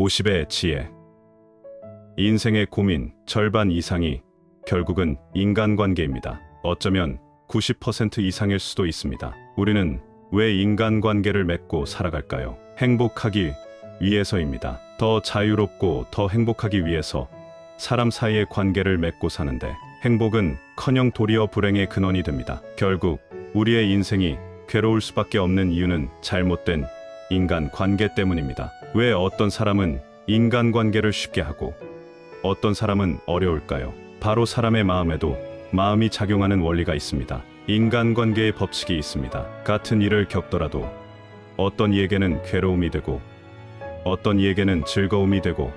50의 지혜. 인생의 고민 절반 이상이 결국은 인간관계입니다. 어쩌면 90% 이상일 수도 있습니다. 우리는 왜 인간관계를 맺고 살아갈까요? 행복하기 위해서입니다. 더 자유롭고 더 행복하기 위해서 사람 사이의 관계를 맺고 사는데 행복은 커녕 도리어 불행의 근원이 됩니다. 결국 우리의 인생이 괴로울 수밖에 없는 이유는 잘못된 인간 관계 때문입니다. 왜 어떤 사람은 인간 관계를 쉽게 하고 어떤 사람은 어려울까요? 바로 사람의 마음에도 마음이 작용하는 원리가 있습니다. 인간 관계의 법칙이 있습니다. 같은 일을 겪더라도 어떤 이에게는 괴로움이 되고 어떤 이에게는 즐거움이 되고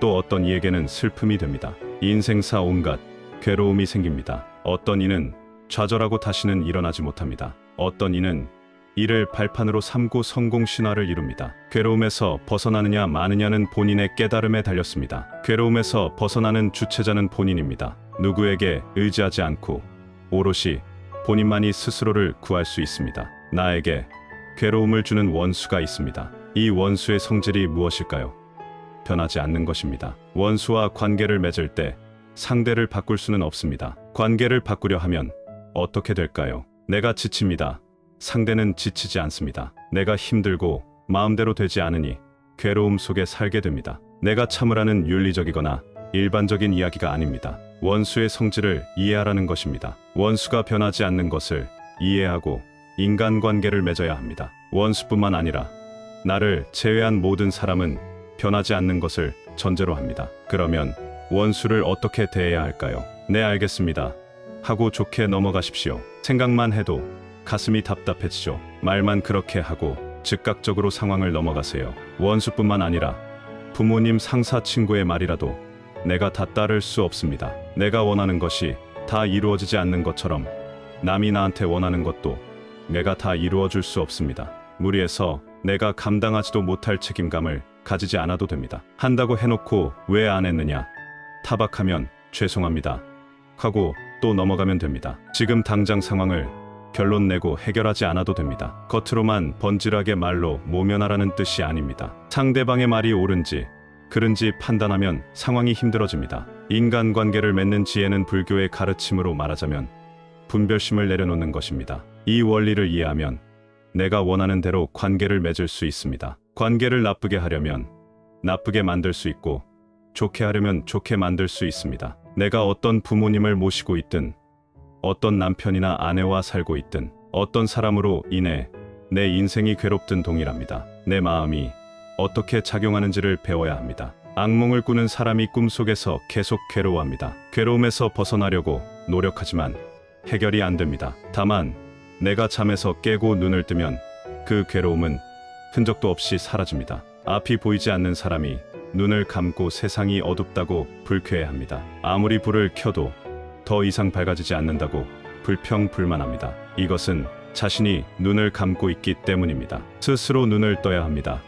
또 어떤 이에게는 슬픔이 됩니다. 인생사 온갖 괴로움이 생깁니다. 어떤 이는 좌절하고 다시는 일어나지 못합니다. 어떤 이는 이를 발판으로 삼고 성공 신화를 이룹니다. 괴로움에서 벗어나느냐 마느냐는 본인의 깨달음에 달렸습니다. 괴로움에서 벗어나는 주체자는 본인입니다. 누구에게 의지하지 않고 오롯이 본인만이 스스로를 구할 수 있습니다. 나에게 괴로움을 주는 원수가 있습니다. 이 원수의 성질이 무엇일까요? 변하지 않는 것입니다. 원수와 관계를 맺을 때 상대를 바꿀 수는 없습니다. 관계를 바꾸려 하면 어떻게 될까요? 내가 지칩니다. 상대는 지치지 않습니다. 내가 힘들고 마음대로 되지 않으니 괴로움 속에 살게 됩니다. 내가 참으라는 윤리적이거나 일반적인 이야기가 아닙니다. 원수의 성질을 이해하라는 것입니다. 원수가 변하지 않는 것을 이해하고 인간관계를 맺어야 합니다. 원수뿐만 아니라 나를 제외한 모든 사람은 변하지 않는 것을 전제로 합니다. 그러면 원수를 어떻게 대해야 할까요? 네, 알겠습니다. 하고 좋게 넘어가십시오. 생각만 해도 가슴이 답답해지죠. 말만 그렇게 하고 즉각적으로 상황을 넘어가세요. 원수뿐만 아니라 부모님, 상사, 친구의 말이라도 내가 다 따를 수 없습니다. 내가 원하는 것이 다 이루어지지 않는 것처럼 남이 나한테 원하는 것도 내가 다 이루어 줄 수 없습니다. 무리해서 내가 감당하지도 못할 책임감을 가지지 않아도 됩니다. 한다고 해놓고 왜 안 했느냐? 타박하면 죄송합니다. 하고 또 넘어가면 됩니다. 지금 당장 상황을 결론 내고 해결하지 않아도 됩니다. 겉으로만 번질하게 말로 모면하라는 뜻이 아닙니다. 상대방의 말이 옳은지 그른지 판단하면 상황이 힘들어집니다. 인간관계를 맺는 지혜는 불교의 가르침으로 말하자면 분별심을 내려놓는 것입니다. 이 원리를 이해하면 내가 원하는 대로 관계를 맺을 수 있습니다. 관계를 나쁘게 하려면 나쁘게 만들 수 있고 좋게 하려면 좋게 만들 수 있습니다. 내가 어떤 부모님을 모시고 있든 어떤 남편이나 아내와 살고 있든 어떤 사람으로 인해 내 인생이 괴롭든 동일합니다. 내 마음이 어떻게 작용하는지를 배워야 합니다. 악몽을 꾸는 사람이 꿈속에서 계속 괴로워합니다. 괴로움에서 벗어나려고 노력하지만 해결이 안 됩니다. 다만 내가 잠에서 깨고 눈을 뜨면 그 괴로움은 흔적도 없이 사라집니다. 앞이 보이지 않는 사람이 눈을 감고 세상이 어둡다고 불쾌해합니다. 아무리 불을 켜도 더 이상 밝아지지 않는다고 불평불만합니다. 이것은 자신이 눈을 감고 있기 때문입니다. 스스로 눈을 떠야 합니다.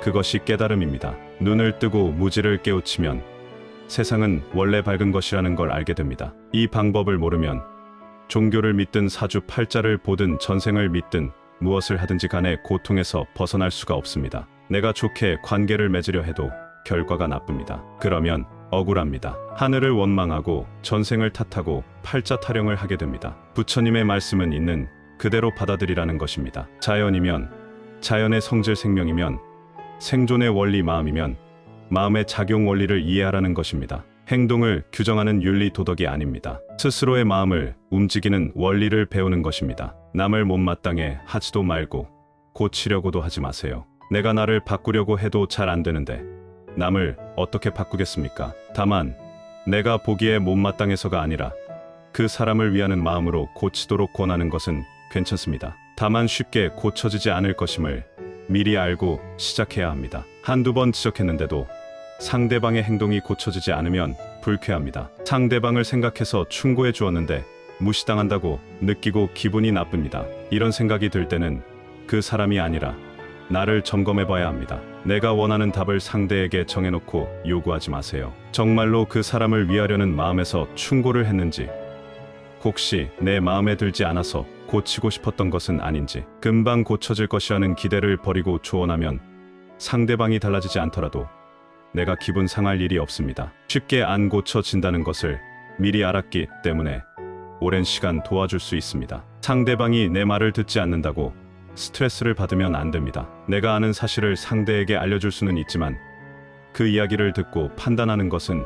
그것이 깨달음입니다. 눈을 뜨고 무지를 깨우치면 세상은 원래 밝은 것이라는 걸 알게 됩니다. 이 방법을 모르면 종교를 믿든 사주 팔자를 보든 전생을 믿든 무엇을 하든지 간에 고통에서 벗어날 수가 없습니다. 내가 좋게 관계를 맺으려 해도 결과가 나쁩니다. 그러면 억울합니다. 하늘을 원망하고 전생을 탓하고 팔자 타령을 하게 됩니다. 부처님의 말씀은 있는 그대로 받아들이라는 것입니다. 자연이면 자연의 성질 생명이면 생존의 원리 마음이면 마음의 작용 원리를 이해하라는 것입니다. 행동을 규정하는 윤리 도덕이 아닙니다. 스스로의 마음을 움직이는 원리를 배우는 것입니다. 남을 못마땅해 하지도 말고 고치려고도 하지 마세요. 내가 나를 바꾸려고 해도 잘 안 되는데 남을 어떻게 바꾸겠습니까? 다만 내가 보기에 못마땅해서가 아니라 그 사람을 위하는 마음으로 고치도록 권하는 것은 괜찮습니다. 다만 쉽게 고쳐지지 않을 것임을 미리 알고 시작해야 합니다. 한두 번 지적했는데도 상대방의 행동이 고쳐지지 않으면 불쾌합니다. 상대방을 생각해서 충고해 주었는데 무시당한다고 느끼고 기분이 나쁩니다. 이런 생각이 들 때는 그 사람이 아니라 나를 점검해 봐야 합니다. 내가 원하는 답을 상대에게 정해놓고 요구하지 마세요. 정말로 그 사람을 위하려는 마음에서 충고를 했는지, 혹시 내 마음에 들지 않아서 고치고 싶었던 것은 아닌지, 금방 고쳐질 것이라는 기대를 버리고 조언하면 상대방이 달라지지 않더라도 내가 기분 상할 일이 없습니다. 쉽게 안 고쳐진다는 것을 미리 알았기 때문에 오랜 시간 도와줄 수 있습니다. 상대방이 내 말을 듣지 않는다고 스트레스를 받으면 안 됩니다. 내가 아는 사실을 상대에게 알려줄 수는 있지만 그 이야기를 듣고 판단하는 것은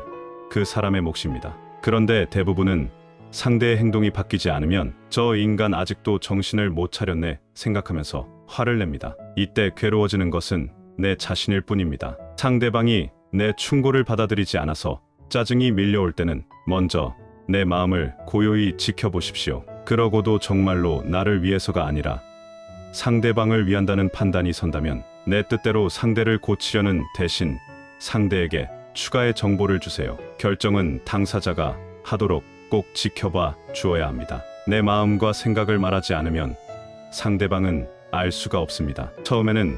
그 사람의 몫입니다. 그런데 대부분은 상대의 행동이 바뀌지 않으면 저 인간 아직도 정신을 못 차렸네 생각하면서 화를 냅니다. 이때 괴로워지는 것은 내 자신일 뿐입니다. 상대방이 내 충고를 받아들이지 않아서 짜증이 밀려올 때는 먼저 내 마음을 고요히 지켜보십시오. 그러고도 정말로 나를 위해서가 아니라 상대방을 위한다는 판단이 선다면 내 뜻대로 상대를 고치려는 대신 상대에게 추가의 정보를 주세요. 결정은 당사자가 하도록 꼭 지켜봐 주어야 합니다. 내 마음과 생각을 말하지 않으면 상대방은 알 수가 없습니다. 처음에는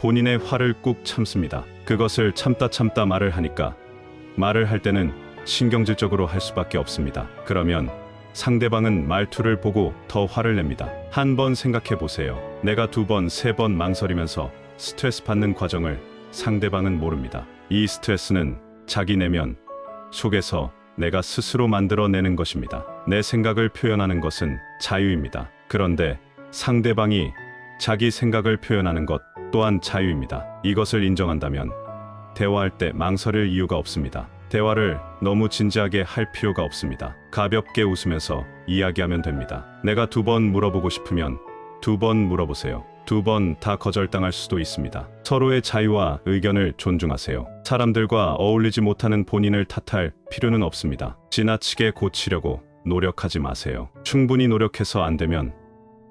본인의 화를 꾹 참습니다. 그것을 참다 참다 말을 하니까 말을 할 때는 신경질적으로 할 수밖에 없습니다. 그러면 상대방은 말투를 보고 더 화를 냅니다. 한번 생각해 보세요. 내가 두 번, 세 번 망설이면서 스트레스 받는 과정을 상대방은 모릅니다. 이 스트레스는 자기 내면 속에서 내가 스스로 만들어내는 것입니다. 내 생각을 표현하는 것은 자유입니다. 그런데 상대방이 자기 생각을 표현하는 것 또한 자유입니다. 이것을 인정한다면 대화할 때 망설일 이유가 없습니다. 대화를 너무 진지하게 할 필요가 없습니다. 가볍게 웃으면서 이야기하면 됩니다. 내가 두 번 물어보고 싶으면 두 번 물어보세요. 두 번 다 거절당할 수도 있습니다. 서로의 자유와 의견을 존중하세요. 사람들과 어울리지 못하는 본인을 탓할 필요는 없습니다. 지나치게 고치려고 노력하지 마세요. 충분히 노력해서 안 되면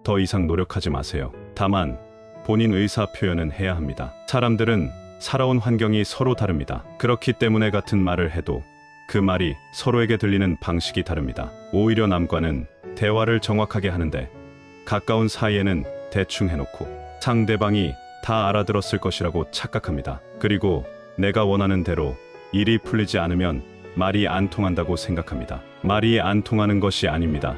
더 이상 노력하지 마세요. 다만 본인 의사 표현은 해야 합니다. 사람들은 살아온 환경이 서로 다릅니다. 그렇기 때문에 같은 말을 해도 그 말이 서로에게 들리는 방식이 다릅니다. 오히려 남과는 대화를 정확하게 하는데 가까운 사이에는 대충 해놓고 상대방이 다 알아들었을 것이라고 착각합니다. 그리고 내가 원하는 대로 일이 풀리지 않으면 말이 안 통한다고 생각합니다. 말이 안 통하는 것이 아닙니다.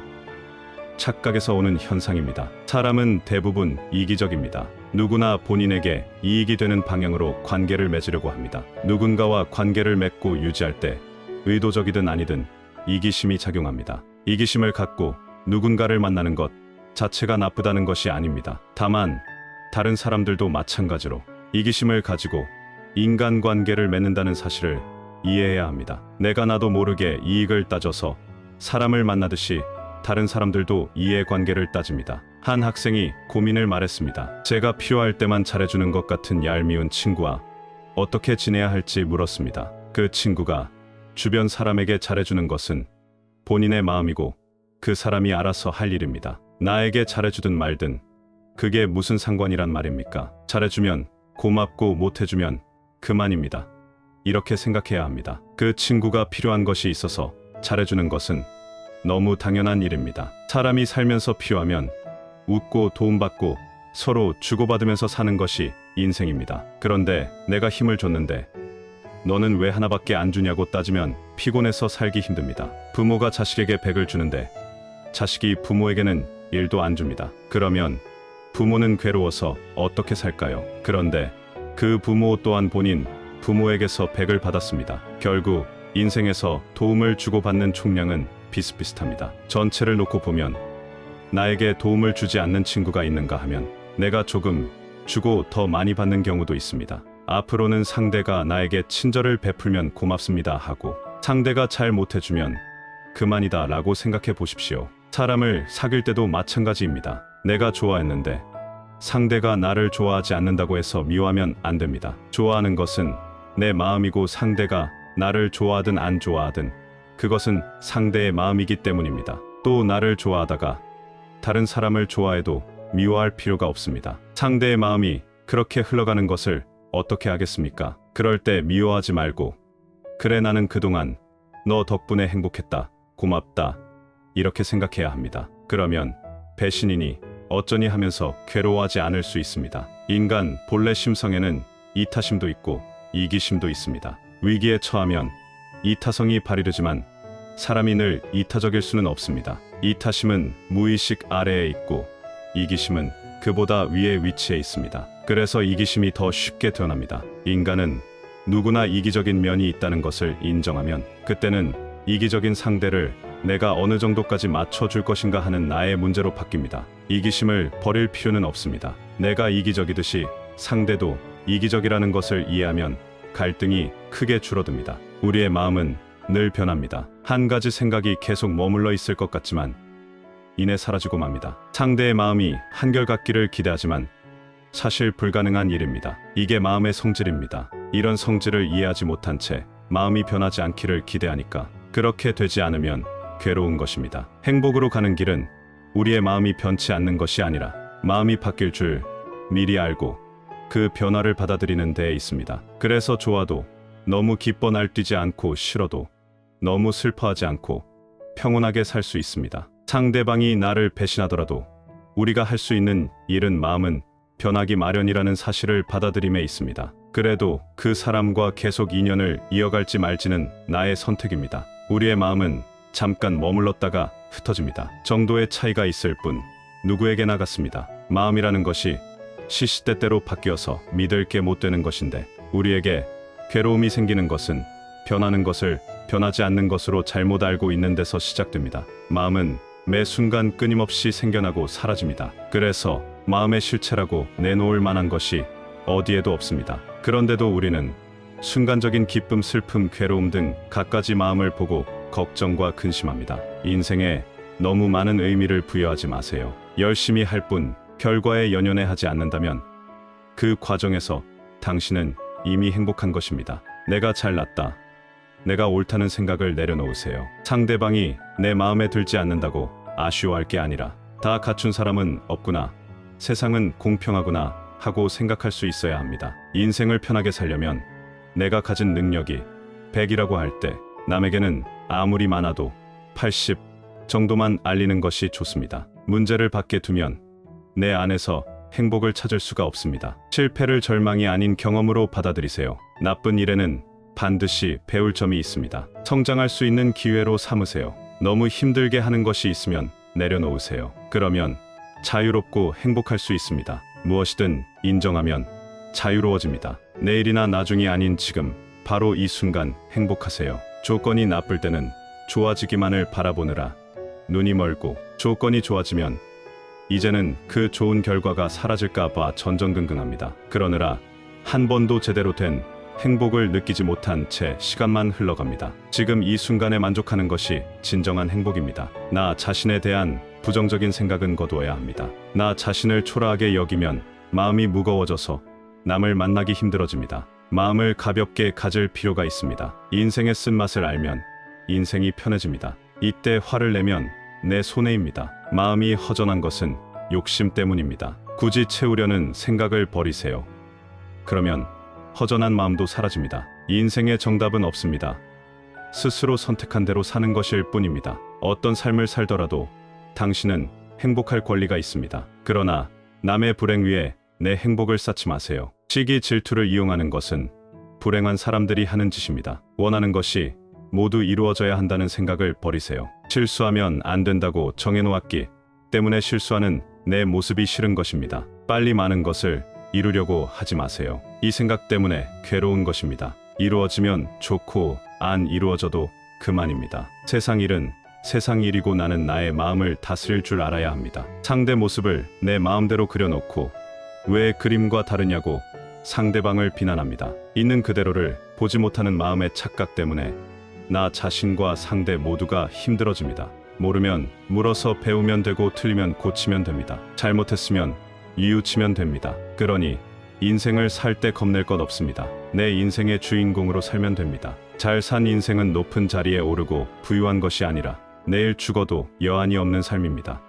착각에서 오는 현상입니다. 사람은 대부분 이기적입니다. 누구나 본인에게 이익이 되는 방향으로 관계를 맺으려고 합니다. 누군가와 관계를 맺고 유지할 때 의도적이든 아니든 이기심이 작용합니다. 이기심을 갖고 누군가를 만나는 것 자체가 나쁘다는 것이 아닙니다. 다만 다른 사람들도 마찬가지로 이기심을 가지고 인간관계를 맺는다는 사실을 이해해야 합니다. 내가 나도 모르게 이익을 따져서 사람을 만나듯이 다른 사람들도 이해관계를 따집니다. 한 학생이 고민을 말했습니다. 제가 필요할 때만 잘해주는 것 같은 얄미운 친구와 어떻게 지내야 할지 물었습니다. 그 친구가 주변 사람에게 잘해주는 것은 본인의 마음이고 그 사람이 알아서 할 일입니다. 나에게 잘해주든 말든 그게 무슨 상관이란 말입니까? 잘해주면 고맙고 못해주면 그만입니다. 이렇게 생각해야 합니다. 그 친구가 필요한 것이 있어서 잘해주는 것은 너무 당연한 일입니다. 사람이 살면서 필요하면 웃고 도움받고 서로 주고받으면서 사는 것이 인생입니다. 그런데 내가 힘을 줬는데 너는 왜 하나밖에 안 주냐고 따지면 피곤해서 살기 힘듭니다. 부모가 자식에게 100을 주는데 자식이 부모에게는 1도 안 줍니다. 그러면 부모는 괴로워서 어떻게 살까요? 그런데 그 부모 또한 본인 부모에게서 100을 받았습니다. 결국 인생에서 도움을 주고받는 총량은 비슷비슷합니다. 전체를 놓고 보면 나에게 도움을 주지 않는 친구가 있는가 하면 내가 조금 주고 더 많이 받는 경우도 있습니다. 앞으로는 상대가 나에게 친절을 베풀면 고맙습니다 하고 상대가 잘 못해주면 그만이다 라고 생각해 보십시오. 사람을 사귈 때도 마찬가지입니다. 내가 좋아했는데 상대가 나를 좋아하지 않는다고 해서 미워하면 안 됩니다. 좋아하는 것은 내 마음이고 상대가 나를 좋아하든 안 좋아하든 그것은 상대의 마음이기 때문입니다. 또 나를 좋아하다가 다른 사람을 좋아해도 미워할 필요가 없습니다. 상대의 마음이 그렇게 흘러가는 것을 어떻게 하겠습니까? 그럴 때 미워하지 말고 그래 나는 그동안 너 덕분에 행복했다. 고맙다. 이렇게 생각해야 합니다. 그러면 배신이니 어쩌니 하면서 괴로워하지 않을 수 있습니다. 인간 본래 심성에는 이타심도 있고 이기심도 있습니다. 위기에 처하면 이타성이 발휘되지만 사람이 늘 이타적일 수는 없습니다. 이타심은 무의식 아래에 있고 이기심은 그보다 위에 위치해 있습니다. 그래서 이기심이 더 쉽게 드러납니다. 인간은 누구나 이기적인 면이 있다는 것을 인정하면 그때는 이기적인 상대를 내가 어느 정도까지 맞춰줄 것인가 하는 나의 문제로 바뀝니다. 이기심을 버릴 필요는 없습니다. 내가 이기적이듯이 상대도 이기적이라는 것을 이해하면 갈등이 크게 줄어듭니다. 우리의 마음은 늘 변합니다. 한 가지 생각이 계속 머물러 있을 것 같지만 이내 사라지고 맙니다. 상대의 마음이 한결같기를 기대하지만 사실 불가능한 일입니다. 이게 마음의 성질입니다. 이런 성질을 이해하지 못한 채 마음이 변하지 않기를 기대하니까 그렇게 되지 않으면 괴로운 것입니다. 행복으로 가는 길은 우리의 마음이 변치 않는 것이 아니라 마음이 바뀔 줄 미리 알고 그 변화를 받아들이는 데에 있습니다. 그래서 좋아도 너무 기뻐 날뛰지 않고 싫어도 너무 슬퍼하지 않고 평온하게 살 수 있습니다. 상대방이 나를 배신하더라도 우리가 할 수 있는 일은 마음은 변하기 마련이라는 사실을 받아들임에 있습니다. 그래도 그 사람과 계속 인연을 이어갈지 말지는 나의 선택입니다. 우리의 마음은 잠깐 머물렀다가 흩어집니다. 정도의 차이가 있을 뿐 누구에게나 같습니다. 마음이라는 것이 시시때때로 바뀌어서 믿을 게 못 되는 것인데 우리에게 괴로움이 생기는 것은 변하는 것을 변하지 않는 것으로 잘못 알고 있는 데서 시작됩니다. 마음은 매 순간 끊임없이 생겨나고 사라집니다. 그래서 마음의 실체라고 내놓을 만한 것이 어디에도 없습니다. 그런데도 우리는 순간적인 기쁨, 슬픔, 괴로움 등 갖가지 마음을 보고 걱정과 근심합니다. 인생에 너무 많은 의미를 부여하지 마세요. 열심히 할 뿐 결과에 연연해 하지 않는다면 그 과정에서 당신은 이미 행복한 것입니다. 내가 잘났다. 내가 옳다는 생각을 내려놓으세요. 상대방이 내 마음에 들지 않는다고 아쉬워할 게 아니라 다 갖춘 사람은 없구나. 세상은 공평하구나 하고 생각할 수 있어야 합니다. 인생을 편하게 살려면 내가 가진 능력이 100이라고 할 때 남에게는 아무리 많아도 80 정도만 알리는 것이 좋습니다. 문제를 밖에 두면 내 안에서 행복을 찾을 수가 없습니다. 실패를 절망이 아닌 경험으로 받아들이세요. 나쁜 일에는 반드시 배울 점이 있습니다. 성장할 수 있는 기회로 삼으세요. 너무 힘들게 하는 것이 있으면 내려놓으세요. 그러면 자유롭고 행복할 수 있습니다. 무엇이든 인정하면 자유로워집니다. 내일이나 나중이 아닌 지금, 바로 이 순간 행복하세요. 조건이 나쁠 때는 좋아지기만을 바라보느라 눈이 멀고 조건이 좋아지면 이제는 그 좋은 결과가 사라질까 봐 전전긍긍합니다. 그러느라 한 번도 제대로 된 행복을 느끼지 못한 채 시간만 흘러갑니다. 지금 이 순간에 만족하는 것이 진정한 행복입니다. 나 자신에 대한 부정적인 생각은 거두어야 합니다. 나 자신을 초라하게 여기면 마음이 무거워져서 남을 만나기 힘들어집니다. 마음을 가볍게 가질 필요가 있습니다. 인생의 쓴맛을 알면 인생이 편해집니다. 이때 화를 내면 내 손해입니다. 마음이 허전한 것은 욕심 때문입니다. 굳이 채우려는 생각을 버리세요. 그러면 허전한 마음도 사라집니다. 인생의 정답은 없습니다. 스스로 선택한 대로 사는 것일 뿐입니다. 어떤 삶을 살더라도 당신은 행복할 권리가 있습니다. 그러나 남의 불행 위에 내 행복을 쌓지 마세요. 시기 질투를 이용하는 것은 불행한 사람들이 하는 짓입니다. 원하는 것이 모두 이루어져야 한다는 생각을 버리세요. 실수하면 안 된다고 정해놓았기 때문에 실수하는 내 모습이 싫은 것입니다. 빨리 많은 것을 이루려고 하지 마세요. 이 생각 때문에 괴로운 것입니다. 이루어지면 좋고 안 이루어져도 그만입니다. 세상 일은 세상 일이고 나는 나의 마음을 다스릴 줄 알아야 합니다. 상대 모습을 내 마음대로 그려놓고 왜 그림과 다르냐고 상대방을 비난합니다. 있는 그대로를 보지 못하는 마음의 착각 때문에 나 자신과 상대 모두가 힘들어집니다. 모르면 물어서 배우면 되고 틀리면 고치면 됩니다. 잘못했으면 이웃치면 됩니다. 그러니 인생을 살 때 겁낼 것 없습니다. 내 인생의 주인공으로 살면 됩니다. 잘 산 인생은 높은 자리에 오르고 부유한 것이 아니라 내일 죽어도 여한이 없는 삶입니다.